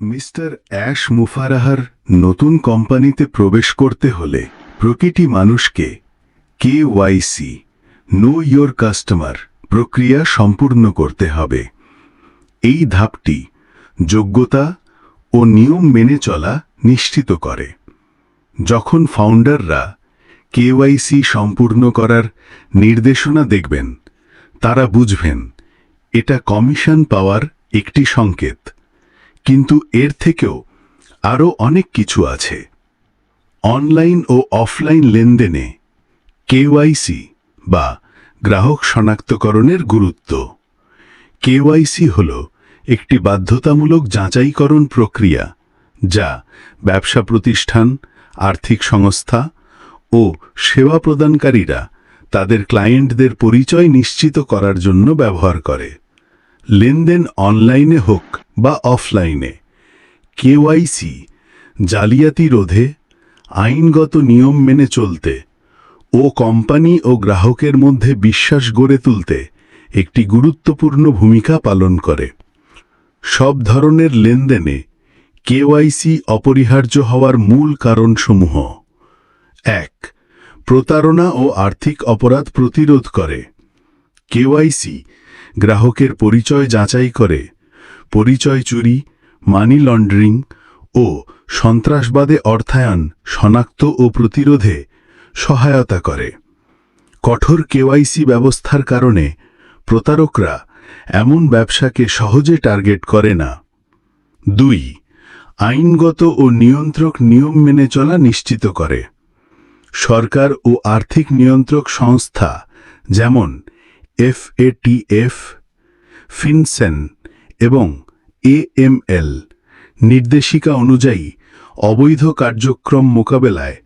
Mister ash মুফারাহার নতুন কোম্পানিতে প্রবেশ করতে হলে প্রতিটি মানুষকে K YC know your customer প্রক্রিয়া সম্পূর্ণ করতে হবে। এই ধাপটি যোগ্যতা ও নিয়ম মেনে চলা নিশ্চিত করে। যখন ফাউন্ডাররা কেওয়াইসি সম্পূর্ণ করার নির্দেশনা দেখবেন, তারা বুঝবেন, এটা কমিশন পাওয়ার একটি সংকেত। কিন্তু এর থেকেও আরও অনেক কিছু আছে। অনলাইন ও অফলাইন লেনদেনে কেওয়াইসি বা গ্রাহক শনাক্তকরণের গুরুত্ব। কেওয়াইসি হল একটি বাধ্যতামূলক যাচাইকরণ প্রক্রিয়া যা ব্যবসা প্রতিষ্ঠান, আর্থিক সংস্থা ও সেবা প্রদানকারীরা তাদের ক্লায়েন্টদের পরিচয় নিশ্চিত করার জন্য ব্যবহার করে। লেনদেন অনলাইনে হোক বা অফলাইনে কেওয়াইসি জালিয়াতি রোধে, আইনগত নিয়ম মেনে চলতে ও কোম্পানি ও গ্রাহকের মধ্যে বিশ্বাস গড়ে তুলতে একটি গুরুত্বপূর্ণ ভূমিকা পালন করে। সব ধরনের লেনদেনে কেওয়াইসি অপরিহার্য হওয়ার মূল কারণসমূহ। এক, প্রতারণা ও আর্থিক অপরাধ প্রতিরোধ করে। কেওয়াইসি গ্রাহকের পরিচয় যাচাই করে, পরিচয় চুরি, মানি লন্ডারিং ও সন্ত্রাসবাদে অর্থায়ন, শনাক্ত ও প্রতিরোধে সহায়তা করে। কঠোর কেওয়াইসি ব্যবস্থার কারণে প্রতারকরা এমন ব্যবসাকে সহজে টার্গেট করে না। দুই, আইনগত ও নিয়ন্ত্রক নিয়ম মেনে চলা নিশ্চিত করে। সরকার ও আর্থিক নিয়ন্ত্রক সংস্থা যেমন এফএটিএফ, ফিনসেন এবং এএমএল নির্দেশিকা অনুযায়ী অবৈধ কার্যক্রম মোকাবেলায়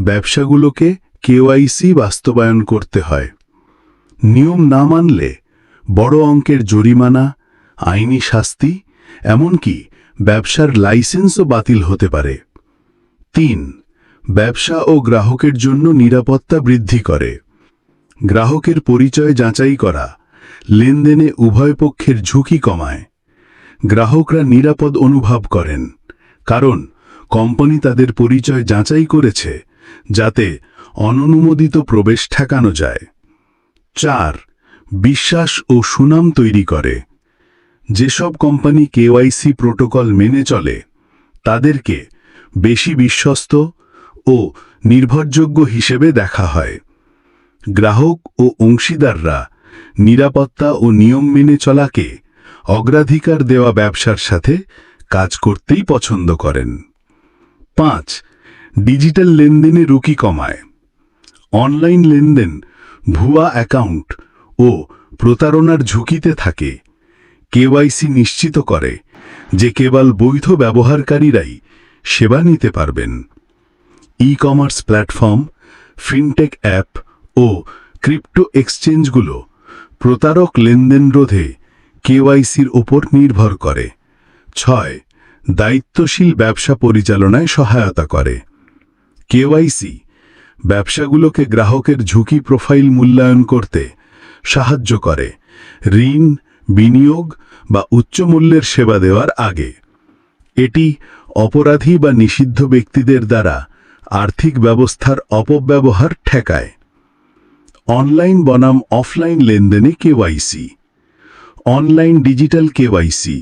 ব্যবসাগুলোকে কেওয়াইসি বাস্তবায়ন করতে হয়। নিয়ম না মানলে বড় অঙ্কের জরিমানা, আইনি শাস্তি, এমনকি ব্যবসার লাইসেন্সও বাতিল হতে পারে। তিন, ব্যবসা ও গ্রাহকের জন্য নিরাপত্তা বৃদ্ধি করে। গ্রাহকের পরিচয় যাচাই করা, লেনদেনে উভয় পক্ষের ঝুঁকি কমায়। গ্রাহকরা নিরাপদ অনুভব করেন, কারণ কোম্পানি তাদের পরিচয় যাচাই করেছে, যাতে অননুমোদিত প্রবেশ ঠেকানো যায়। চার, বিশ্বাস ও সুনাম তৈরি করে। যেসব কোম্পানি কেওয়াইসি প্রোটোকল মেনে চলে, তাদেরকে বেশি বিশ্বস্ত ও নির্ভরযোগ্য হিসেবে দেখা হয়। গ্রাহক ও অংশীদাররা নিরাপত্তা ও নিয়ম মেনে চলাকে অগ্রাধিকার দেওয়া ব্যবসার সাথে কাজ করতেই পছন্দ করেন। পাঁচ, ডিজিটাল লেনদেনে রুকি কমায়। অনলাইন লেনদেন, ভুয়া অ্যাকাউন্ট ও প্রতারণার ঝুঁকিতে থাকে। কেওয়াইসি নিশ্চিত করে যে কেবল বৈধ ব্যবহারকারীরাই সেবা নিতে পারবেন। E commerce platform, fintech app ও ক্রিপ্টো এক্সচেঞ্জগুলো প্রতারক লেনদেন রোধে কেওয়াইসির ওপর নির্ভর করে। ছয়, দায়িত্বশীল ব্যবসা পরিচালনায় সহায়তা করে। কেওয়াইসি ব্যবসাগুলোকে গ্রাহকের ঝুঁকি প্রোফাইল মূল্যায়ন করতে সাহায্য করে, ঋণ, বিনিয়োগ বা উচ্চ মূল্যের সেবা দেওয়ার আগে। এটি অপরাধী বা নিষিদ্ধ ব্যক্তিদের দ্বারা আর্থিক ব্যবস্থার অপব্যবহার ঠেকায়। অনলাইন বনাম অফলাইন লেনদেনে KYC online digital KYC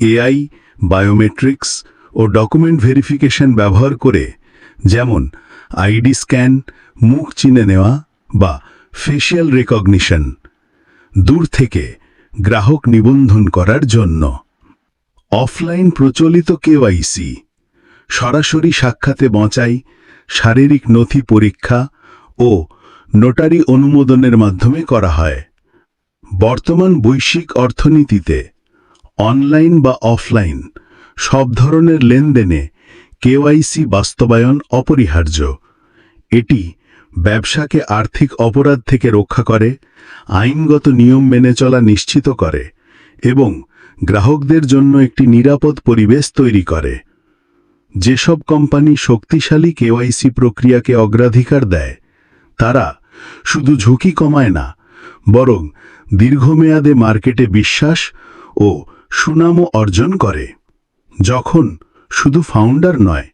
AI biometrics ও ডকুমেন্ট ভেরিফিকেশন ব্যবহার করে যেমন আইডি স্ক্যান মুখ চিনে নেওয়া বা ফেশিয়াল রেকগনিশন দূর থেকে গ্রাহক নিবন্ধন করার জন্য। অফলাইন প্রচলিত কেওয়াইসি সরাসরি সাক্ষাতে বঁচাই, শারীরিক নথি পরীক্ষা ও নোটারি অনুমোদনের মাধ্যমে করা হয়। বর্তমান বৈশ্বিক অর্থনীতিতে অনলাইন বা অফলাইন সব ধরনের লেনদেনে কেওয়াইসি বাস্তবায়ন অপরিহার্য। এটি ব্যবসাকে আর্থিক অপরাধ থেকে রক্ষা করে, আইনগত নিয়ম মেনে চলা নিশ্চিত করে এবং গ্রাহকদের জন্য একটি নিরাপদ পরিবেশ তৈরি করে। যেসব কোম্পানি শক্তিশালী কেওয়াইসি প্রক্রিয়াকে অগ্রাধিকার দেয়, তারা শুধু ঝুঁকি কমায় না, বরং দীর্ঘমেয়াদে মার্কেটে বিশ্বাস ও সুনামও অর্জন করে। যখন শুধু ফাউন্ডার নয়,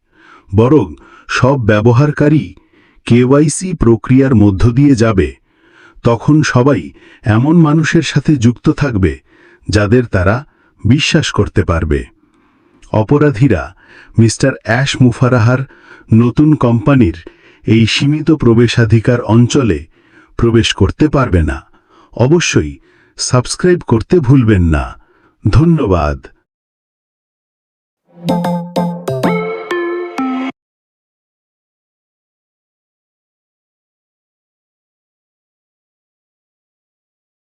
বরং সব ব্যবহারকারী কেওয়াইসি প্রক্রিয়ার মধ্য দিয়ে যাবে, তখন সবাই এমন মানুষের সাথে যুক্ত থাকবে যাদের তারা বিশ্বাস করতে পারবে। অপরাধীরা মিস্টার অ্যাশ মুফারাহার নতুন কোম্পানির এই সীমিত প্রবেশাধিকার অঞ্চলে প্রবেশ করতে পারবে না। অবশ্যই সাবস্ক্রাইব করতে ভুলবেন না। ধন্যবাদ।